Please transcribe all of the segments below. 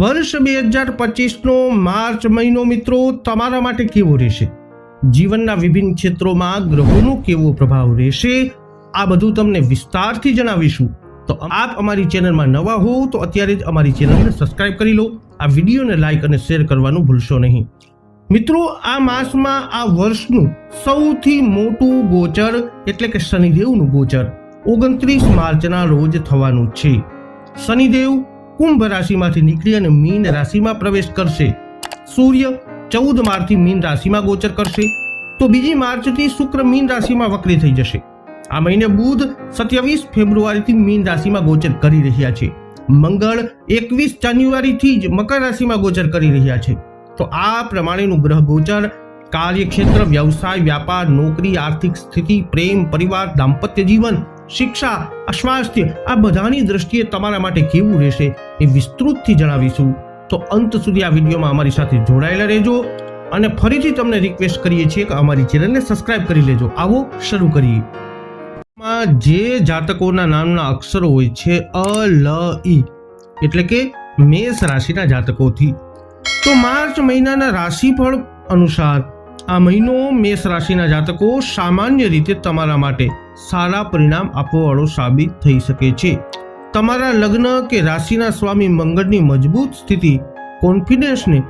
વર્ષ બે હજાર પચીસનો માર્ચ મહિનો મિત્રો, તમારા માટે કેવો રહેશે? જીવનના વિભિન્ન ક્ષેત્રોમાં ગ્રહોનો કેવો પ્રભાવ રહેશે? આ બધું તમને વિસ્તારથી જણાવીશું. તો આપ અમારી ચેનલમાં નવા હો, તો અત્યારે જ અમારી ચેનલને સબસ્ક્રાઇબ કરી લો. આ વિડીયોને લાઇક અને શેર કરવાનું ભૂલશો નહીં. મિત્રો, આ માસમાં આ વર્ષનું સૌથી મોટું ગોચર, એટલે કે શનિદેવનું ગોચર, ઓગણત્રીસ માર્ચના રોજ થવાનું છે. શનિદેવ કુંભ રાશિમાંથી નીકળી અને મીન રાશિમાં પ્રવેશ કરશે. સૂર્ય ચૌદ માર્ચથી મીન રાશિમાં ગોચર કરશે. તો બીજી માર્ચથી શુક્ર મીન રાશિમાં વક્રી થઈ જશે. આ મહિને બુધ સત્યાવીસ ફેબ્રુઆરીથી મીન રાશિમાં ગોચર કરી રહ્યા છે. મંગળ એકવીસ જાન્યુઆરીથી જ મકર રાશિમાં ગોચર કરી રહ્યા છે. તો આ પ્રમાણેનું ગ્રહ ગોચર, કાર્યક્ષેત્ર, વ્યવસાય, વ્યાપાર, નોકરી, આર્થિક સ્થિતિ, પ્રેમ, પરિવાર, દાંપત્ય જીવન શિક્ષા અસ્વાસ્થ્ય આ બધાની દ્રષ્ટિએ તમારા માટે કેવું રહેશે એ વિસ્તૃતથી જણાવીશું. તો અંત સુધી આ વિડીયોમાં અમારી સાથે જોડાયેલા રહેજો અને ફરીથી તમને રિક્વેસ્ટ કરીએ છીએ કે અમારી ચેનલને સબસ્ક્રાઇબ કરી લેજો. આવો શરૂ કરીએ. જે જાતકોના નામના અક્ષરો હોય છે અ, લ ઈ એટલે કે મેષ રાશિના જાતકોથી. તો માર્ચ મહિનાના રાશિફળ અનુસાર આ મહિનો મેષ રાશિના જાતકો સામાન્ય રીતે તમારા માટે સારા પરિણામ આપવાવાળો સાબિત થઈ શકે છે. તમારા લગ્ન કે રાશિના સ્વામી મંગળની મજબૂત સ્થિતિ કોન્ફિડન્સને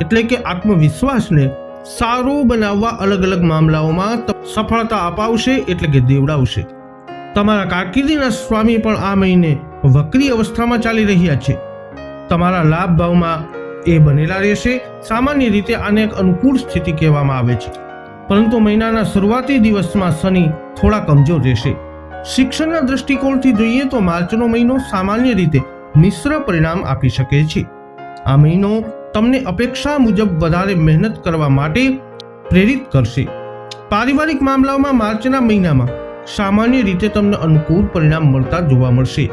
એટલે કે આત્મવિશ્વાસને સારો બનાવવા અલગ અલગ મામલાઓમાં સફળતા અપાવશે એટલે કે દેવડાવશે. તમારા કારકિર્દીના સ્વામી પણ આ મહિને વક્રી અવસ્થામાં ચાલી રહ્યા છે. તમારા લાભ ભાવમાં એ બનેલા રહેશે. સામાન્ય રીતે આને એક અનુકૂળ સ્થિતિ કહેવામાં આવે છે. પરંતુ મહિનાના શરૂઆતી દિવસમાં શનિ થોડા કમજોર રહેશે. શિક્ષણના દૃષ્ટિકોણથી જોઈએ તો માર્ચનો મહિનો સામાન્ય રીતે મિશ્ર પરિણામ આપી શકે છે. આ મહિનો તમને અપેક્ષા મુજબ વધારે મહેનત કરવા માટે પ્રેરિત કરશે. પારિવારિક મામલાઓમાં માર્ચના મહિનામાં સામાન્ય રીતે તમને અનુકૂળ પરિણામ મળતા જોવા મળશે.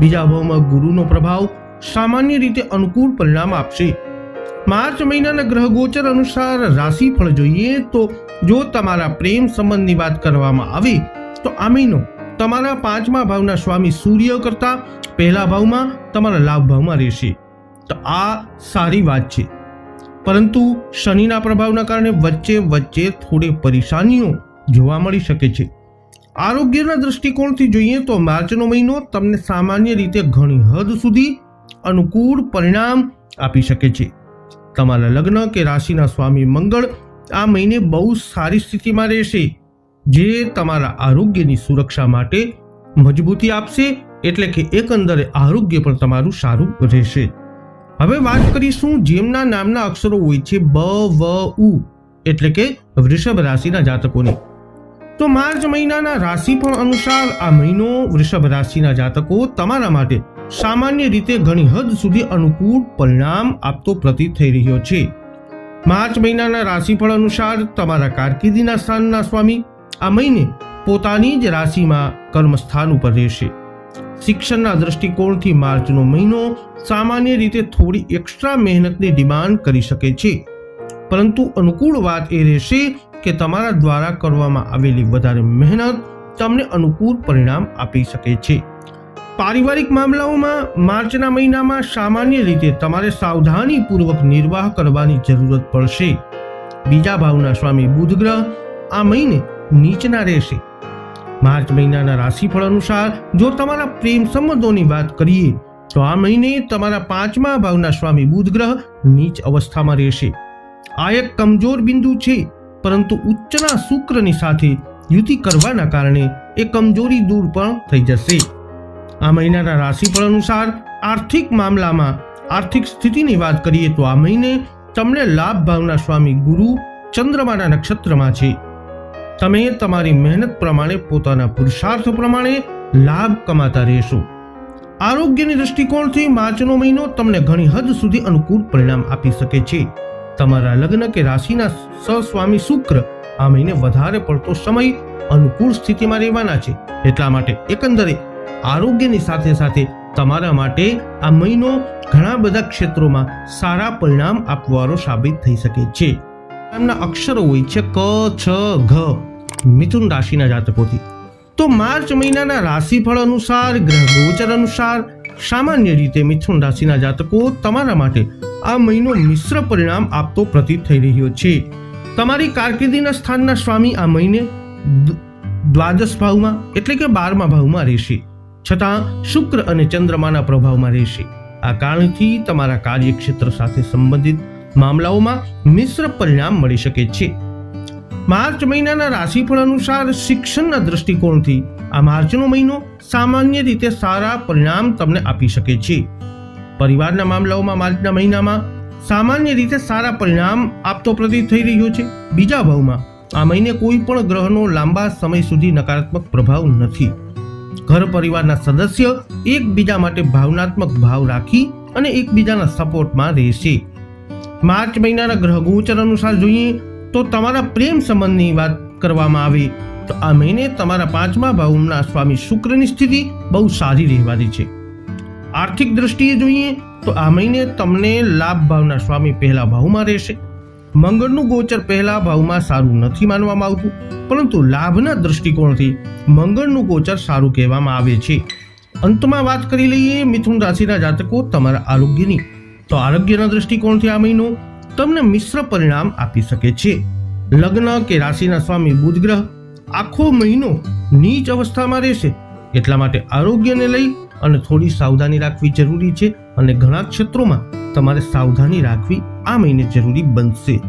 બીજા ભાવમાં ગુરુનો પ્રભાવ સામાન્ય રીતે અનુકૂળ પરિણામ આપશે. માર્ચ મહિનાના ગ્રહ ગોચર અનુસાર રાશિફળ જોઈએ તો જો તમારા પ્રેમ સંબંધની વાત કરવામાં આવે, તો આ મહિનો તમારા પાંચમા ભાવના સ્વામી સૂર્ય કરતા પહેલા ભાવમાં તમારા લાભ ભાવમાં રહેશે. તો આ સારી વાત છે. પરંતુ શનિના પ્રભાવના કારણે વચ્ચે વચ્ચે થોડી પરેશાનીઓ જોવા મળી શકે છે. આરોગ્યના દૃષ્ટિકોણથી જોઈએ તો માર્ચનો મહિનો તમને સામાન્ય રીતે ઘણી હદ સુધી અનુકૂળ પરિણામ આપી શકે છે. તમારા લગ્ન કે રાશિના સ્વામી મંગળ આ મહિને બહુ સારી સ્થિતિમાં રહેશે, જે તમારા આરોગ્યની સુરક્ષા માટે મજબૂતી આપશે, એટલે કે એકંદરે આરોગ્ય પણ તમારું સારું રહેશે. હવે વાત કરીશું જેમના નામના અક્ષરો હોય છે બ, વ, ઉ, એટલે કે વૃષભ રાશિના જાતકોની. તો માર્ચ મહિનાના રાશિફળ અનુસાર આ મહિનો વૃષભ રાશિના જાતકો તમારા માટે સામાન્ય રીતે ઘણી હદ સુધી અનુકૂળ પરિણામ આપતો પ્રતીત થઈ રહ્યો છે. માર્ચ મહિનાના રાશિફળ અનુસાર તમારા કારકિર્દીના સ્થાનના સ્વામી આ મહિને પોતાની જ રાશિમાં કર્મસ્થાન ઉપર રહેશે. શિક્ષણના દૃષ્ટિકોણથી માર્ચનો મહિનો સામાન્ય રીતે થોડી એક્સ્ટ્રા મહેનતની ડિમાન્ડ કરી શકે છે. પરંતુ અનુકૂળ વાત એ રહેશે કે તમારા દ્વારા કરવામાં આવેલી વધારે મહેનત તમને અનુકૂળ પરિણામ આપી શકે છે. પારિવારિક મામલાઓમાં માર્ચના મહિનામાં સામાન્ય રીતે તમારે સાવધાનીપૂર્વક નિર્વાહ કરવાની જરૂરત પડશે. બીજા ભાવના સ્વામી બુધ ગ્રહ આ મહિને નીચના રહેશે. માર્ચ મહિનાના રાશિફળ અનુસાર જો તમારા પ્રેમ સંબંધોની વાત કરીએ, તો આ મહિને તમારા પાંચમા ભાવના સ્વામી બુધ ગ્રહ નીચ અવસ્થામાં રહેશે. આ એક કમજોર બિંદુ છે, પરંતુ ઉચ્ચના શુક્રની સાથે યુતિ કરવાના કારણે એ કમજોરી દૂર પણ થઈ જશે. આ મહિનાના રાશિફળ અનુસાર આર્થિક મામલામાં આર્થિક સ્થિતિની વાત કરીએ તો આ મહિને તમને લાભ ભાવના સ્વામી ગુરુ ચંદ્રમાના નક્ષત્રમાં છે. તમે તમારી મહેનત પ્રમાણે પોતાના પુરુષાર્થ પ્રમાણે લાભ કમાતા રહેશો. આરોગ્યની દૃષ્ટિકોણથી માર્ચનો મહિનો તમને ઘણી હદ સુધી અનુકૂળ પરિણામ આપી શકે છે. તમારા લગ્ન કે રાશિના સસ્વામી શુક્ર આ મહિને વધારે પડતો સમય અનુકૂળ સ્થિતિમાં રહેવાના છે. એટલા માટે એકંદરે આરોગ્યની સાથે સાથે તમારા માટે આ મહિનો ઘણા બધા ક્ષેત્રોમાં સારા પરિણામ આપવાનો સાબિત થઈ શકે છે. એમના અક્ષરો હોય છે ક, છ, ઘ, મિથુન રાશિના જાતકોથી. તો માર્ચ મહિનાના રાશિફળ અનુસાર, ગ્રહ ગોચર અનુસાર સામાન્ય રીતે મિથુન રાશિના જાતકો તમારા માટે આ મહિનો મિશ્ર પરિણામ આપતો પ્રતીત થઈ રહ્યો છે. તમારી કારકિર્દીના સ્થાનના સ્વામી આ મહિને દ્વાદશ ભાવમાં એટલે કે બારમા ભાવમાં રહેશે. છતાં શુક્ર અને ચંદ્રમાના પ્રભાવમાં રહેશે. આ કારણથી તમારા કાર્યક્ષેત્ર સાથે સંબંધિત મામલાઓમાં મિશ્ર પરિણામ મળી શકે છે. માર્ચ મહિનાના રાશિફળ અનુસાર શિક્ષણના દૃષ્ટિકોણથી આ માર્ચનો મહિનો સામાન્ય રીતે સારા પરિણામ તમને આપી શકે છે. પરિવારના મામલાઓમાં માર્ચના મહિનામાં સામાન્ય રીતે સારા પરિણામ આપતો પ્રતીત થઈ રહ્યો છે. બીજા ભાવમાં, આ મહિને કોઈ પણ ગ્રહનો લાંબા સમય સુધી નકારાત્મક પ્રભાવ નથી. ઘર પરિવારના સદસ્ય એકબીજા માટે ભાવનાત્મક ભાવ રાખી અને એકબીજાના સપોર્ટમાં રહેશે. માર્ચ મહિનાના ગ્રહ ગોચર અનુસાર જોઈએ તો તમારા પ્રેમ સંબંધની વાત કરવામાં આવે. તો આ મહિને તમારા પાંચમા ભાવના સ્વામી શુક્રની સ્થિતિ બહુ સારી રહેવાની છે. આર્થિક દ્રષ્ટિએ જોઈએ તો આ મહિને તમને લાભ ભાવના સ્વામી પહેલા ભાવમાં રહેશે. મંગળનું ગોચર પહેલા ભાવમાં સારું નથી માનવામાં આવતું, પરંતુ લાભના દૃષ્ટિકોણથી મંગળનું ગોચર સારું કહેવામાં આવે છે. અંતમાં વાત કરી લઈએ મિથુન રાશિના જાતકો તમારા આરોગ્યની. તો આરોગ્યના દૃષ્ટિકોણથી આ મહિનો તમને મિશ્ર પરિણામ આપી શકે છે. લગ્ન કે રાશિના સ્વામી બુધ ગ્રહ આખો મહિનો નીચ અવસ્થામાં રહેશે. એટલા માટે આરોગ્યને લઈ અને થોડી સાવધાની રાખવી જરૂરી છે અને ઘણા ક્ષેત્રોમાં તમારે સાવધાની રાખવી આ મહિને જરૂરી બનશે.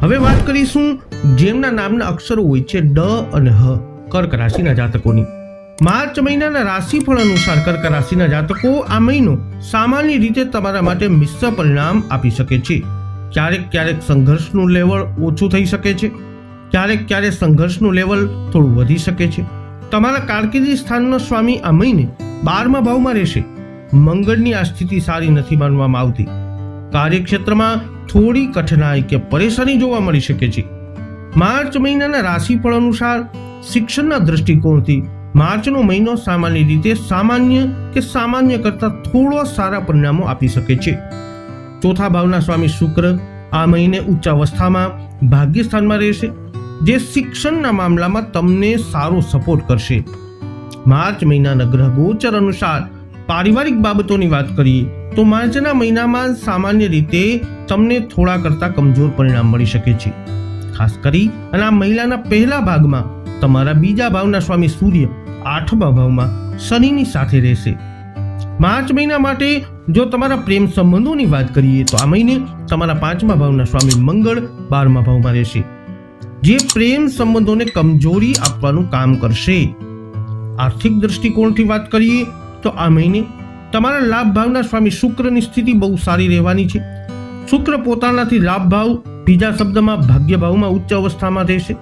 હવે વાત કરીશું જેમના નામના અક્ષરો હોય છે ડ અને હ, કર્ક રાશિના જાતકોની. માર્ચ મહિનાના રાશિફળ અનુસાર કર્ક રાશિના જાતકો આ મહિનો સામાન્ય રીતે તમારા માટે મિશ્ર પરિણામ આપી શકે છે. ક્યારેક ક્યારેક સંઘર્ષનું લેવલ ઓછું થઈ શકે છે. ક્યારેક ક્યારેક સંઘર્ષનું લેવલ થોડું વધી શકે છે. તમારા કારકિર્દી સ્થાનનો સ્વામી આ મહિને બારમા ભાવમાં રહેશે. મંગળની આ સ્થિતિ સારી નથી માનવામાં આવતી. કાર્યક્ષેત્રમાં થોડી કઠિનાઈ કે પરેશાની જોવા મળી શકે છે. માર્ચ મહિનાના રાશિફળ અનુસાર શિક્ષણના દૃષ્ટિકોણથી માર્ચનો મહિનો સામાન્ય રીતે સામાન્ય કે સામાન્ય કરતાં થોડો સારા પરિણામો આપી શકે છે. ચોથા ભાવના સ્વામી શુક્ર આ મહિને ઉચ્ચ અવસ્થામાં ભાગ્ય રહેશે, જે શિક્ષણના મામલામાં તમને સારો સપોર્ટ કરશે. માર્ચ મહિનાના ગ્રહ ગોચર અનુસાર પારિવારિક બાબતોની વાત કરીએ તો માર્ચના મહિનામાં સામાન્ય રીતે તમને થોડા કરતાં કમજોર પરિણામ મળી શકે છે. ખાસ કરી અને આ મહિલાના પહેલા ભાગમાં તમારા બીજા ભાવના સ્વામી સૂર્ય આઠમા ભાવમાં શનિની સાથે રહેશે. માર્ચ મહિના માટે જો તમારા પ્રેમ સંબંધોની વાત કરીએ તો આ મહિને તમારા પાંચમા ભાવના સ્વામી મંગળ બારમા ભાવમાં રહેશે. જે પ્રેમ સંબંધોને કમજોરી આપવાનું કામ કરશે. આર્થિક દૃષ્ટિકોણથી વાત કરીએ તો આ મહિને તમારા લાભ ભાવના સ્વામી શુક્રની સ્થિતિ બહુ સારી રહેવાની છે. શુક્ર પોતાનાથી લાભ ભાવ બીજા શબ્દમાં ભાગ્ય ભાવમાં ઉચ્ચ અવસ્થામાં રહેશે.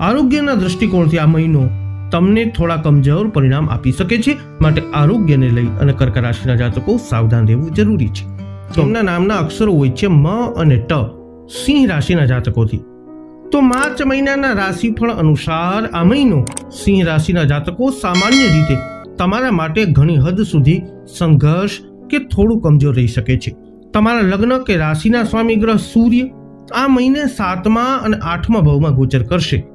આરોગ્યના દૃષ્ટિકોણથી આ મહિનો તમને થોડા કમજોર પરિણામ આપી શકે છે. માટે આરોગ્યને લઈ અને કર્ક રાશિના જાતકો સાવધાન રહેવું જરૂરી છે. તેમના નામના અક્ષરો હોય છે મ અને ટ. સિંહ રાશિના જાતકોથી. તો માર્ચ મહિનાના રાશિફળ અનુસાર આ મહિનો સિંહ રાશિના જાતકો સામાન્ય રીતે તમારા માટે ઘણી હદ સુધી સંઘર્ષ કે થોડું કમજોર રહી શકે છે? તમારા લગ્ન કે રાશિના સ્વામી ગ્રહ સૂર્ય આ મહિને સાતમા અને આઠમા ભાવમાં ગોચર કરશે.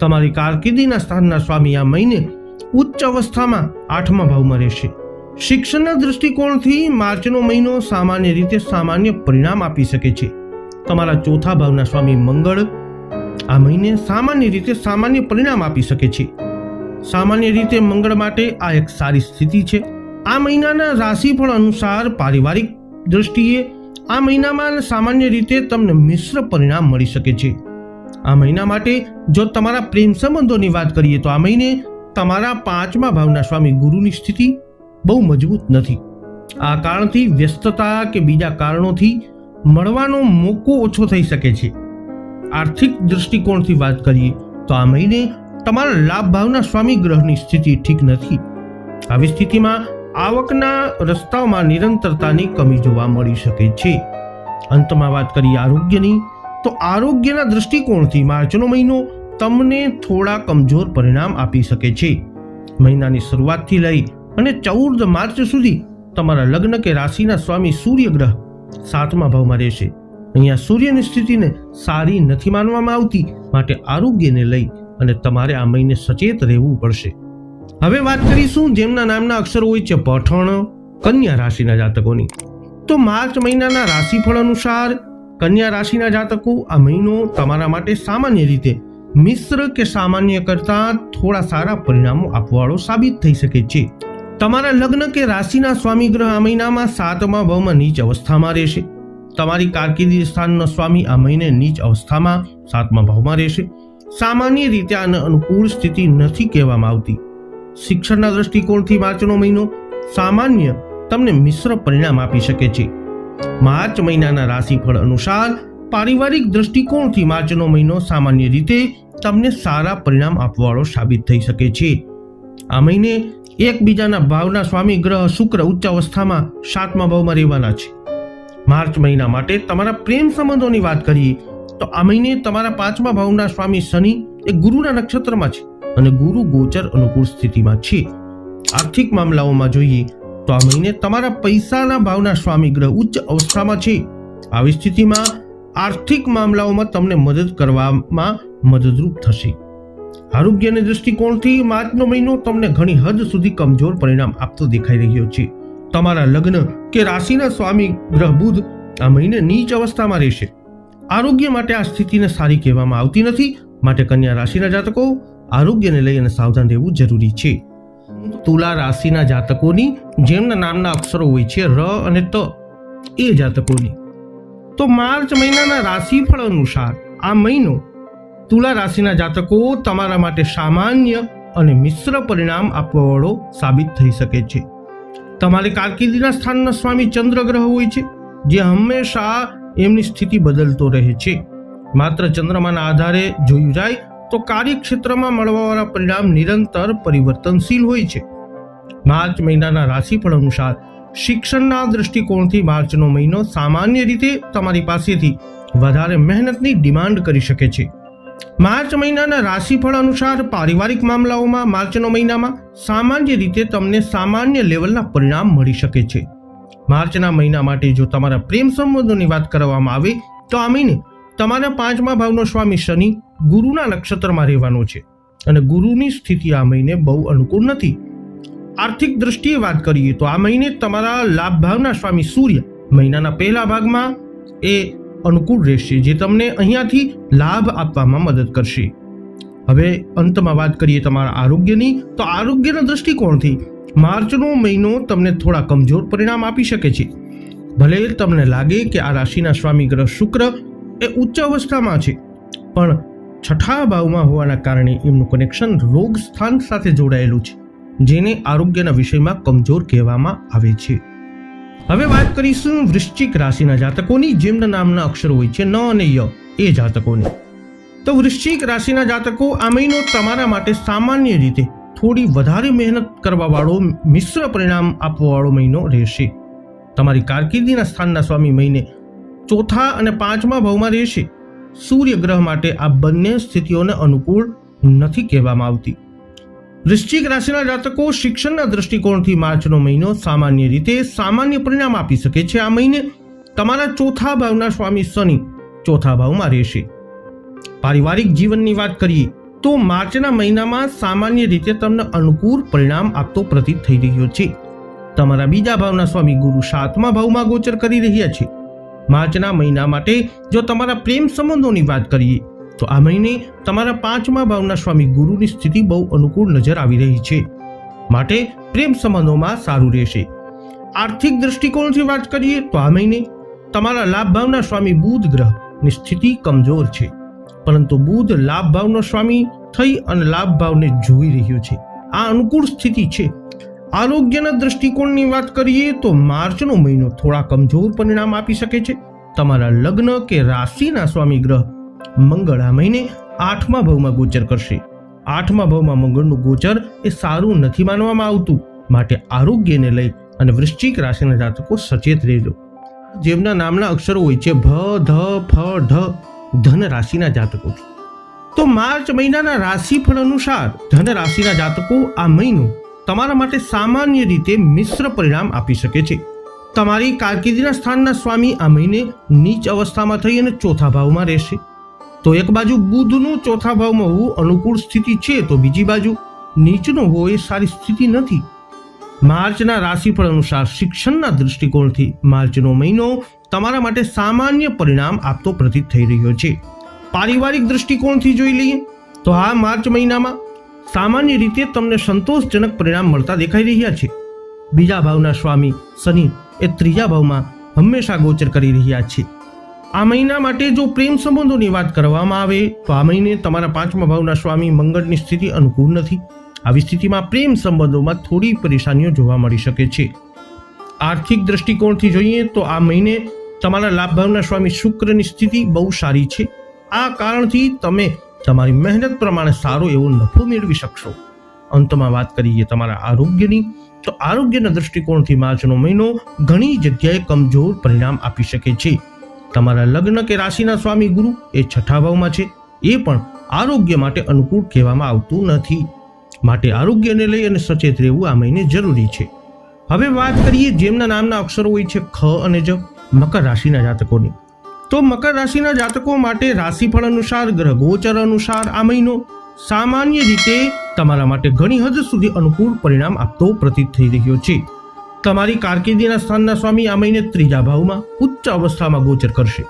તમારી કારકિર્દીના સ્થાનના સ્વામી આ મહિને ઉચ્ચ અવસ્થામાં આઠમા ભાવમાં રહેશે. શિક્ષણના દૃષ્ટિકોણથી માર્ચનો મહિનો સામાન્ય રીતે સામાન્ય પરિણામ આપી શકે છે. તમારા ચોથા ભાવના સ્વામી મંગળ આ મહિને સામાન્ય રીતે સામાન્ય પરિણામ આપી શકે છે. સામાન્ય રીતે મંગળ માટે આ એક સારી સ્થિતિ છે. આ મહિનાના રાશિફળ અનુસાર પારિવારિક દૃષ્ટિએ આ મહિનામાં સામાન્ય રીતે તમને મિશ્ર પરિણામ મળી શકે છે. આ મહિના માટે જો તમારા પ્રેમ સંબંધોની વાત કરીએ તો આ મહિને તમારા પાંચમા ભાવના સ્વામી ગુરુની સ્થિતિ બહુ મજબૂત નથી. આ કારણથી વ્યસ્તતા કે બીજા કારણોથી મળવાનો મોકો ઓછો થઈ શકે છે. આર્થિક દૃષ્ટિકોણથી વાત કરીએ તો આ મહિને તમારા લાભ ભાવના સ્વામી ગ્રહની સ્થિતિ ઠીક નથી. આવી સ્થિતિમાં આવકના રસ્તાઓમાં નિરંતરતાની કમી જોવા મળી શકે છે. અંતમાં વાત કરીએ આરોગ્યની, તો આરોગ્યના દૃષ્ટિકોણથી માર્ચનો મહિનો તમને થોડા કમજોર પરિણામ આપી શકે છે. મહિનાની શરૂઆતથી લઈ અને ચૌદ માર્ચ સુધી તમારા લગ્ન કે રાશિના સ્વામી સૂર્ય ગ્રહ સાતમા ભાવમાં રહેશે. અહીંયા સૂર્યની સ્થિતિને સારી નથી માનવામાં આવતી, માટે આરોગ્યને લઈ અને તમારે આ મહિને સચેત રહેવું પડશે. હવે વાત કરીશું જેમના નામના અક્ષરો હોય છે પઠણ, કન્યા રાશિના જાતકોની. તો માર્ચ મહિનાના રાશિફળ અનુસાર કન્યા રાશિના જાતકો આ મહિનો તમારા માટે સામાન્ય રીતે મિશ્ર કે સામાન્ય કરતા થોડા સારા પરિણામો આપવાવાળો સાબિત થઈ શકે છે. તમારા લગ્ન કે રાશિના સ્વામી ગ્રહ આ મહિનામાં સાતમા ભાવમાં નીચ અવસ્થામાં રહેશે. તમારી કારકિર્દી સ્થાનનો સ્વામી આ મહિને નીચ અવસ્થામાં સાતમા, ભાવમાં રહેશે. સામાન્ય રીતે આને અનુકૂળ સ્થિતિ નથી કહેવામાં આવતી. શિક્ષણના દ્રષ્ટિકોણથી માર્ચનો મહિનો સામાન્ય તમને મિશ્ર પરિણામ આપી શકે છે. માર્ચ મહિનાના રાશિફળ અનુસાર પારિવારિક દ્રષ્ટિકોણથી માર્ચનો મહિનો સામાન્ય રીતે તમને સારા પરિણામ આપવાવાળો સાબિત થઈ શકે છે. આ મહિને એકબીજાના ભાવના સ્વામી ગ્રહ શુક્ર ઉચ્ચ અવસ્થામાં સાતમા ભાવમાં રહેવાના છે. માર્ચ મહિના માટે તમારા પ્રેમ સંબંધોની વાત કરીએ તો આ મહિને તમારા પાંચમા ભાવના સ્વામી શનિ એ ગુરુના નક્ષત્રમાં છે. અને ગુરુ ગોચર અનુકૂળ સ્થિતિમાં છે. આર્થિક મામલાઓમાં જોઈએ તો આ મહિને તમારા પૈસાના ભાવના સ્વામી ગ્રહ ઉચ્ચ અવસ્થામાં છે. આવી સ્થિતિમાં આર્થિક મામલાઓમાં તમને મદદ કરવામાં મદદરૂપ થશે. આરોગ્યના દૃષ્ટિકોણથી માર્ચનો મહિનો તમને ઘણી હદ સુધી કમજોર પરિણામ આપતો દેખાઈ રહ્યો છે. તમારા લગ્ન કે રાશિના સ્વામી ગ્રહ બુધ આ મહિને નીચ અવસ્થામાં રહેશે. આરોગ્ય માટે આ સ્થિતિને સારી કહેવામાં આવતી નથી. માટે કન્યા રાશિના જાતકો આરોગ્યને લઈ અને સાવધાન રહેવું જરૂરી છે. તુલા રાશિના જાતકોની જેમના નામના અક્ષરો હોય છે ર અને ત. એ જાતકોની. તો માર્ચ મહિનાના રાશિફળ અનુસાર આ મહિનો તુલા રાશિના જાતકો તમારા માટે સામાન્ય અને મિશ્ર પરિણામ આપવાવાળો સાબિત થઈ શકે છે. તમારી કારકિર્દીના સ્થાનના સ્વામી ચંદ્ર ગ્રહ હોય છે, જે હંમેશા એમની સ્થિતિ બદલતો રહે છે. માત્ર ચંદ્રમાના આધારે જોયું જાય તો કાર્યક્ષેત્રમાં મળવાવાળા પરિણામ નિરંતર પરિવર્તનશીલ હોય છે. માર્ચ મહિનાના રાશિફળ અનુસાર શિક્ષણના દૃષ્ટિકોણથી માર્ચનો મહિનો સામાન્ય રીતે તમારી પાસેથી વધારે મહેનતની ડિમાન્ડ કરી શકે છે. માર્ચ મહિનાના રાશિફળ અનુસાર પારિવારિક મામલાઓમાં માર્ચનો મહિનામાં સામાન્ય રીતે તમને સામાન્ય લેવલના પરિણામ મળી શકે છે. માર્ચના મહિના માટે જો તમારા પ્રેમ સંબંધોની વાત કરવામાં આવે તો આ મહિને તમારા પાંચમા ભાવનો સ્વામી શનિ ગુરુના નક્ષત્રમાં રહેવાનો છે. અને ગુરુની સ્થિતિ આ મહિને બહુ અનુકૂળ નથી. આર્થિક દ્રષ્ટિએ વાત કરીએ તો આ મહિને તમારા લાભ ભાવના સ્વામી સૂર્ય મહિનાના પહેલા ભાગમાં એ અનુકૂળ રહેશે, જે તમને અહીંયાથી લાભ આપવામાં મદદ કરશે. હવે અંતમાં વાત કરીએ તમારા આરોગ્યની, તો આરોગ્યના દૃષ્ટિકોણથી માર્ચનો મહિનો તમને થોડા કમજોર પરિણામ આપી શકે છે. ભલે તમને લાગે કે આ રાશિના સ્વામી ગ્રહ શુક્ર એ ઉચ્ચ અવસ્થામાં છે, પણ છઠ્ઠા ભાવમાં હોવાના કારણે એમનું કનેક્શન રોગ સ્થાન સાથે જોડાયેલું છે, જેને આરોગ્યના વિષયમાં કમજોર કહેવામાં આવે છે. હવે વાત કરીશું વૃશ્ચિક રાશિના જાતકોની, જેમના નામના અક્ષરો હોય છે ન અને ય, એ જાતકોની. તો વૃશ્ચિક રાશિના જાતકો, આ મહિનો તમારા માટે સામાન્ય રીતે થોડી વધારે મહેનત કરવાવાળો મિશ્ર પરિણામ આપવાવાળો મહિનો રહેશે. તમારી કારકિર્દીના સ્થાનના સ્વામી મહિને ચોથા અને પાંચમા ભાવમાં રહેશે. સૂર્ય ગ્રહ માટે આ બંને સ્થિતિઓને અનુકૂળ નથી કહેવામાં આવતી. વૃશ્ચિક રાશિના જાતકો શિક્ષણના દૃષ્ટિકોણથી માર્ચનો મહિનો સામાન્ય રીતે સામાન્ય પરિણામ આપી શકે છે. આ મહિને તમારા ચોથા ભાવના સ્વામી શનિ ચોથા ભાવમાં રહેશે. પારિવારિક જીવનની વાત કરીએ તો માર્ચના મહિનામાં સામાન્ય રીતે તમને અનુકૂળ પરિણામ આપતો પ્રતીત થઈ રહ્યો છે. તમારા બીજા ભાવના સ્વામી ગુરુ સાતમા ભાવમાં ગોચર કરી રહ્યા છે. માર્ચના મહિના માટે જો તમારા પ્રેમ સંબંધોની વાત કરીએ, તો આ મહિને તમારા પાંચમા ભાવના સ્વામી ગુરુની સ્થિતિ બહુ અનુકૂળ નજર આવી રહી છે. માટે પ્રેમ સંબંધોમાં સારું રહેશે. આર્થિક દૃષ્ટિકોણથી વાત કરીએ, તો આ મહિને તમારા લાભ ભાવના સ્વામી બુધ ગ્રહની સ્થિતિ કમજોર છે. પરંતુ બુધ લાભ ભાવનો સ્વામી થઈ અને લાભ ભાવને જોઈ રહ્યો છે. આ અનુકૂળ સ્થિતિ છે. આરોગ્યના દૃષ્ટિકોણની વાત કરીએ તો માર્ચનો મહિનો થોડા કમજોર પરિણામ આપી શકે છે. તમારા લગ્ન કે રાશિના સ્વામી ગ્રહ મંગળ આ મહિને આઠમા ભાવમાં ગોચર કરશે. આઠમા ભાવમાં મંગળનું ગોચર એ સારું નથી માનવામાં આવતું. માટે આરોગ્યને લઈ અને વૃશ્ચિક રાશિના જાતકો સચેત રહેજો. જેમના નામના અક્ષરો હોય છે ભ, ધ, ફ, ઢ, ધન રાશિના જાતકો. તો માર્ચ મહિનાના રાશિફળ અનુસાર ધન રાશિના જાતકો આ મહિનો તમારા માટે સામાન્ય રીતે મિશ્ર પરિણામ આપી શકે છે. તમારી કારકિર્દીના સ્થાનના સ્વામી આ મહિને નીચ અવસ્થામાં થઈ અને ચોથા ભાવમાં રહેશે. તો એક બાજુ બુધનું ચોથા ભાવમાં હોવું અનુકૂળ સ્થિતિ છે, તો બીજી બાજુ નીચનો હોય એ સારી સ્થિતિ નથી. માર્ચના રાશિફળ અનુસાર શિક્ષણના દૃષ્ટિકોણથી માર્ચનો મહિનો તમારા માટે સામાન્ય પરિણામ આપતો પ્રતીત થઈ રહ્યો છે. પારિવારિક દૃષ્ટિકોણથી જોઈ લઈએ, તો આ માર્ચ મહિનામાં સામાન્ય રીતે તમને સંતોષજનક પરિણામ મળતા દેખાઈ રહ્યા છે. બીજા ભાવના સ્વામી શનિ એ ત્રીજા ભાવમાં હંમેશા ગોચર કરી રહ્યા છે. આ મહિના માટે જો પ્રેમ સંબંધોની વાત કરવામાં આવે, તો આ મહિને તમારા પાંચમા ભાવના સ્વામી મંગળની સ્થિતિ અનુકૂળ નથી. આવી સ્થિતિમાં પ્રેમ સંબંધોમાં થોડી પરેશાનીઓ જોવા મળી શકે છે. આર્થિક દ્રષ્ટિકોણથી જોઈએ તો આ મહિને તમારા લાભ ભાવના સ્વામી શુક્રની સ્થિતિ બહુ સારી છે. આ કારણથી તમે તમારી મહેનત પ્રમાણે સારો એવો નફો મેળવી શકશો. અંતમાં વાત કરીએ તમારા આરોગ્યની, તો આરોગ્યના દૃષ્ટિકોણથી માર્ચનો મહિનો ઘણી જગ્યાએ કમજોર પરિણામ આપી શકે છે. તમારા લગ્ન કે રાશિના સ્વામી ગુરુ એ છઠ્ઠા ભાવમાં છે. એ પણ આરોગ્ય માટે અનુકૂળ કહેવામાં આવતું નથી. માટે આરોગ્યને લઈ અને સચેત રહેવું આ મહિને જરૂરી છે. હવે વાત કરીએ જેમના નામના અક્ષરો હોય છે, ખ અને જ, મકર રાશિના જાતકોની. તો મકર રાશિના જાતકો માટે રાશિફળ અનુસાર, ગ્રહ ગોચર અનુસાર આ મહિનો સામાન્ય રીતે તમારા માટે ઘણી હદ સુધી અનુકૂળ પરિણામ આપતો પ્રતીત થઈ રહ્યો છે. તમારી કારકિર્દીના સ્થાનના સ્વામી આ મહિને ત્રીજા ભાવમાં ઉચ્ચ અવસ્થામાં ગોચર કરશે.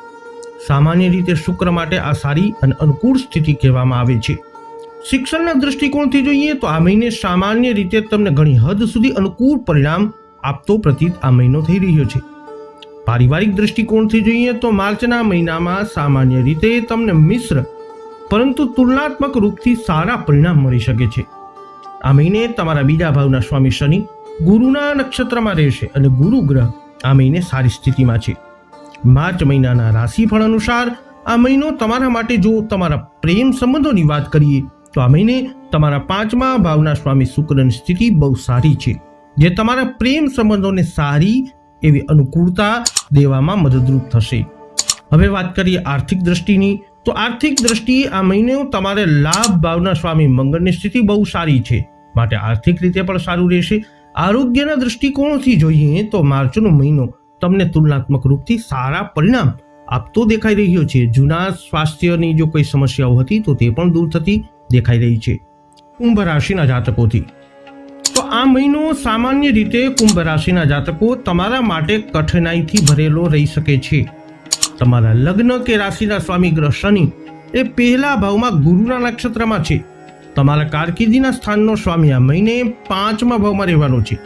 સામાન્ય રીતે શુક્ર માટે આ સારી અને અનુકૂળ સ્થિતિ કહેવામાં આવે છે. શિક્ષણના દૃષ્ટિકોણથી જોઈએ તો આ મહિને સામાન્ય રીતે તમને ઘણી હદ સુધી અનુકૂળ પરિણામ આપતો પ્રતીત આ મહિનો થઈ રહ્યો છે. પારિવારિક દૃષ્ટિકોણથી જોઈએ તો માર્ચના મહિનામાં સામાન્ય રીતે તમને મિશ્ર, પરંતુ તુલનાત્મક રૂપથી સારા પરિણામ મળી શકે છે. આ મહિને તમારા બીજા ભાવના સ્વામી શનિ ગુરુના નક્ષત્રમાં રહેશે અને ગુરુ ગ્રહ આ મહિને સારી સ્થિતિમાં છે. માર્ચ મહિનાના રાશિફળ અનુસાર આ મહિનો તમારા માટે જો તમારા પ્રેમ સંબંધોની વાત કરીએ, તો આ મહિને તમારા પાંચમા ભાવના સ્વામી શુક્રની સ્થિતિ બહુ સારી છે, જે તમારા પ્રેમ સંબંધોને સારી એવી અનુકૂળતા દેવામાં મદદરૂપ થશે. હવે વાત કરીએ આર્થિક દ્રષ્ટિની. તો આર્થિક દ્રષ્ટિએ આ મહિને તમારે લાભ ભાવના સ્વામી મંગળની સ્થિતિ બહુ સારી છે. માટે આર્થિક રીતે પણ સારું રહેશે. આરોગ્યના દૃષ્ટિકોણથી જોઈએ તો માર્ચનો મહિનો તમને તુલનાત્મક રૂપથી સારા પરિણામ આપતો દેખાઈ રહ્યો છે. જૂના સ્વાસ્થ્યની જો કોઈ સમસ્યાઓ હતી તો તે પણ દૂર થતી દેખાઈ રહી છે. કુંભ રાશિના જાતકોથી. તો આ મહિનો સામાન્ય રીતે કુંભ રાશિના જાતકો તમારા માટે કઠિનાઈથી ભરેલો રહી શકે છે. તમારા લગ્ન કે રાશિના સ્વામી ગ્રહ શનિ એ પહેલા ભાવમાં ગુરુના નક્ષત્રમાં છે. તમારા કારકિર્દીના સ્થાનનો સ્વામી આ મહિને પાંચમા ભાવમાં રહેવાનો છે.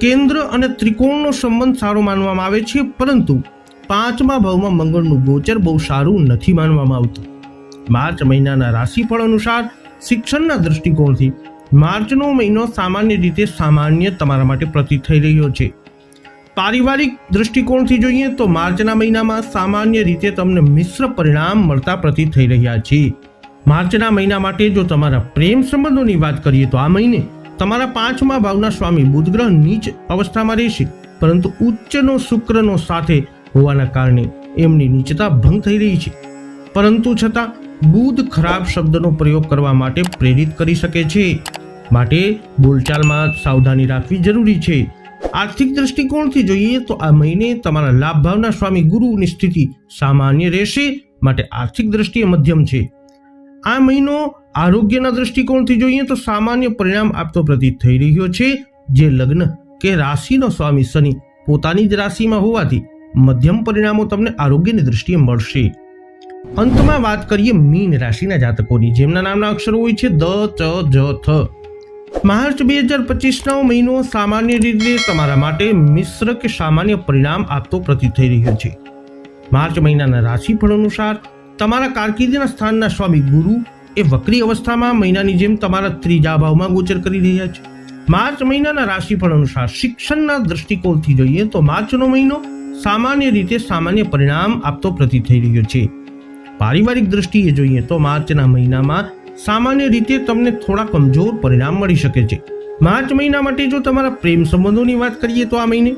કેન્દ્ર અને ત્રિકોણનો સંબંધ સારો માનવામાં આવે છે, પરંતુ પાંચમા ભાવમાં મંગળનું ગોચર બહુ સારું નથી માનવામાં આવતું. માર્ચ મહિનાના રાશિફળ અનુસાર શિક્ષણના દૃષ્ટિકોણથી માર્ચનો મહિનો સામાન્ય રીતે સામાન્ય તમારા માટે પ્રતીત થઈ રહ્યો છે. પારિવારિક દૃષ્ટિકોણથી જોઈએ તો માર્ચના મહિનામાં સામાન્ય રીતે તમને મિશ્ર પરિણામ મળતા પ્રતીત થઈ રહ્યા છે. માર્ચના મહિના માટે જો તમારા પ્રેમ સંબંધોની વાત કરીએ તો આ મહિને તમારા પાંચમા ભાવના સ્વામી બુધ ગ્રહ નીચ અવસ્થામાં રહેશે, પરંતુ ઉચ્ચનો શુક્રનો સાથે હોવાના કારણે એમની નીચતા ભંગ થઈ રહી છે. પરંતુ છતાં બુધ ખરાબ શબ્દનો પ્રયોગ કરવા માટે પ્રેરિત કરી શકે છે. માટે બોલચાલમાં સાવધાની રાખવી જરૂરી છે. આર્થિક દ્રષ્ટિકોણથી જોઈએ તો આ મહિને તમારા લાભ ભાવના સ્વામી ગુરુની સ્થિતિ સામાન્ય રહેશે, માટે આર્થિક દ્રષ્ટિએ મધ્યમ છે. આ મહિનો આરોગ્યના દૃષ્ટિકોણથી જોઈએ તો સામાન્ય પરિણામ આપતો પ્રતીત થઈ રહ્યો છે, જે લગ્ન કે રાશિનો સ્વામી શનિ પોતાની જ રાશિમાં હોવાથી મધ્યમ પરિણામો તમને આરોગ્યની દૃષ્ટિએ મળશે. અંતમાં વાત કરીએ મીન રાશિના જાતકોની, જેમના નામના અક્ષરો હોય છે દ, ચ, જ, થ. માર્ચ બે હજાર પચીસનો મહિનો સામાન્ય રીતે તમારા માટે મિશ્ર કે સામાન્ય પરિણામ આપતો પ્રતીત થઈ રહ્યો છે. માર્ચ મહિનાના રાશિફળ અનુસાર તમારા કારકિર્દીના સ્થાનના સ્વામી ગુરુ એ વક્રી અવસ્થામાં મહિનાની જેમ તમારા ત્રીજા ભાવમાં ગોચર કરી રહ્યા છે. માર્ચ મહિનાના રાશિફળ અનુસાર શિક્ષણના દૃષ્ટિકોણથી જોઈએ તો માર્ચનો મહિનો સામાન્ય રીતે સામાન્ય પરિણામ આપતો પ્રતીત થઈ રહ્યો છે. પારિવારિક દ્રષ્ટિએ જોઈએ તો માર્ચના મહિનામાં સામાન્ય રીતે તમને થોડા કમજોર પરિણામ મળી શકે છે. માર્ચ મહિના માટે જો તમારા પ્રેમ સંબંધોની વાત કરીએ તો આ મહિને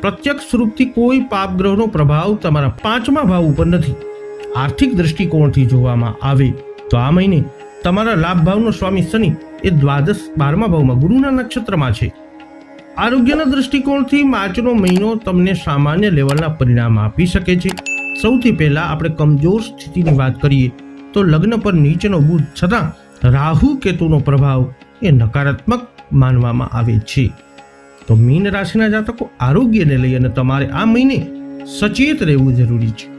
પ્રત્યક્ષ રૂપથી કોઈ પાપગ્રહનો પ્રભાવ તમારા પાંચમા ભાવ ઉપર નથી. આર્થિક દૃષ્ટિકોણથી જોવામાં આવે તો આ મહિને તમારા લાભ ભાવનો સ્વામી શનિ એ દ્વાદશ બારમા ભાવમાં ગુરુના નક્ષત્રમાં છે. આરોગ્યના દૃષ્ટિકોણથી માર્ચનો મહિનો તમને સામાન્ય લેવલના પરિણામ આપી શકે છે. સૌથી પહેલા આપણે કમજોર સ્થિતિની વાત કરીએ તો લગ્ન પર નીચેનો બુધ છતાં રાહુ કેતુનો પ્રભાવ એ નકારાત્મક માનવામાં આવે છે. તો મીન રાશિના જાતકો આરોગ્યને લઈ અને તમારે આ મહિને સચેત રહેવું જરૂરી છે.